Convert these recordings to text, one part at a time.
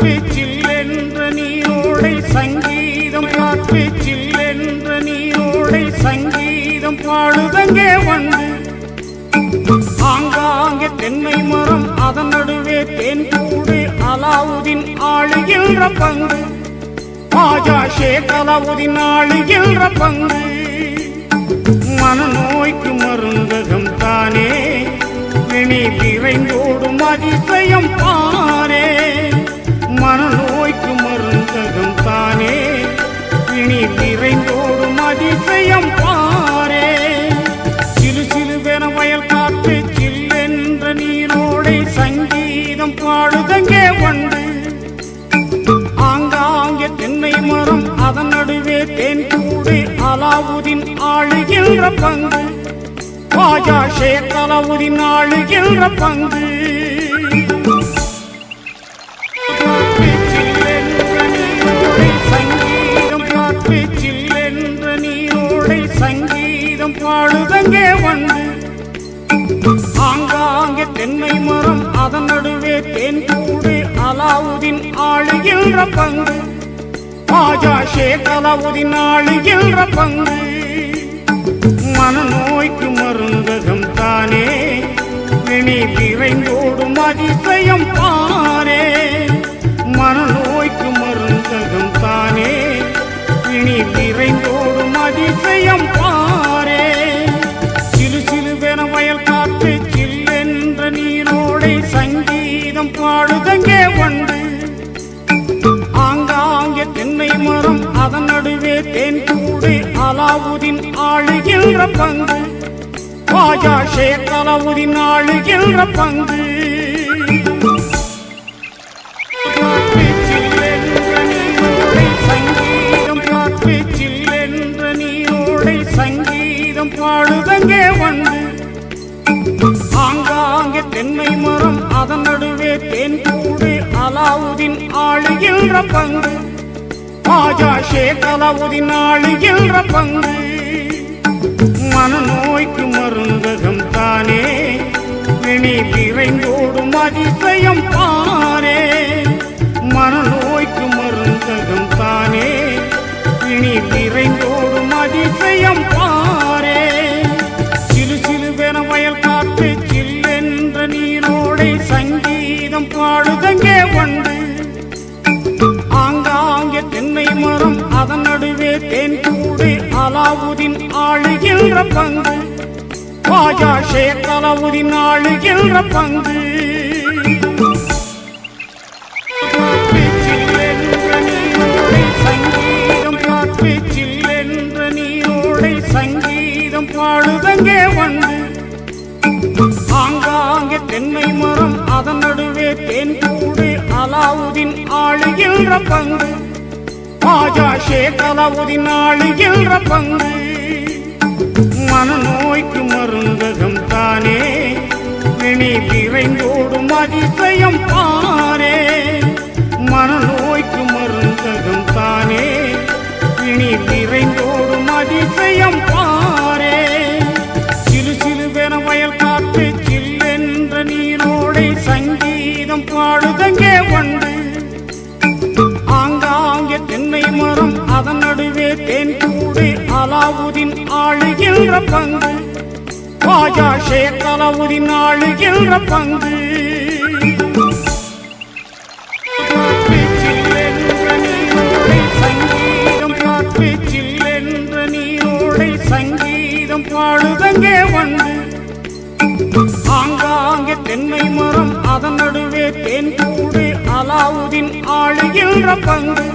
காற்று நீரோடை சங்கீதம் காற்று நீரோடை சங்கீதம் பாடுதங்கே வந்து. ஆங்காங்கே தென்னை மரம் அதன் நடுவே தேன் கூடு அலாவுதீன் ஆளுகின்ற பங்கு ராஜா ஷேக் அலாவுதீன் ஆளுகின்ற பங்கு மனநோய்க்கு மருந்தகம் தானே வினை விரைந்தோடும் அதிசயம் பா அதிசயம் பாரே சிலு சிலுவென வயல் காற்று சில்லென்ற நீரோடை சங்கீதம் பாடுதங்கே ஒன்று. ஆங்காங்கே தென்னை மரம் அதன் நடுவே தேன் கூடு அலாவுதின் ஆளுகின்ற பங்கு. ராஜா ஷேக் அலாவுதின் ஆளுகின்ற பங்கு. அங்கே வந்து ஆங்காங்கே தென்னை மரம் அதன் நடுவே தேன் கூடு அலாவுதீன் ஆளுகின்ற பங்கு ராஜா ஷேக் அலாவுதீன் ஆளுகின்ற பங்கு மனநோய்க்கு மருந்தகம் தானே. வினை விரைந்தோடும் அதிசயம் பாரே மனநோய்க்கு மருந்தகம் தானே. வினை விரைந்தோடும் அதிசயம் பாரே மயல் வயல் காற்று சில்லென்ற நீரோடை சங்கீதம் பாடுதங்கே வந்து ஆங்காங்கே தென்னை மரம் அதன் நடுவே தேன் கூடு அலாவுதீன் ஆளுகின்ற பங்கு. ராஜா ஷேக் அலாவுதீன் ஆளுகின்ற பங்கு. அதன் நடுவே தேன் கூடு அலாவுதீன் ஆளுகின்ற பங்கு ராஜா ஷேக் அலாவுதீன் ஆளுகின்ற பங்கு மனநோய்க்கு மருந்தகம் தானே. வினி விரைந்தோடும் அதிசயம் பாரே மனநோய்க்கு மருந்தகம் தானே. வினி விரைந்தோடும் அதிசயம் பாடுதங்கே ஒன்று ஆங்காங்கே தென்னை மரம் அதன் நடுவே தேன் கூடு அலாவுதீன் ஆளுகின்ற பங்கு. ராஜா ஷேக் அலாவுதீன் ஆளுகின்ற பங்கு. ஆளுகின்ற பங்கு ராஜா ஷேக் அலாவுதீன் ஆளுகின்ற பங்கு மனநோய்க்கு மருந்தகம் தானே. வினை விரைந்தோடும் அதிசயம் அதன் நடுவே தேன் கூடு அலாவுதீன் ஆளுகின்ற பங்கு. ராஜா ஷேக் அலாவுதீன் ஆளுகின்ற பங்கு. சங்கீதம் பாடுதங்கே வந்து ஆங்காங்கே தென்னை மரம் அதன் நடுவே தேன் கூடு அலாவுதீன் ஆளுகின்ற பங்கு.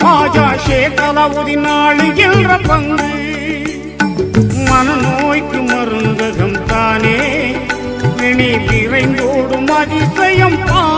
ராஜா ஷேக் நாள் என்ற பங்கு. மனநோய்க்கு மருந்தகம் தானே. வினை விரைந்தோடும் அதிசயம் பா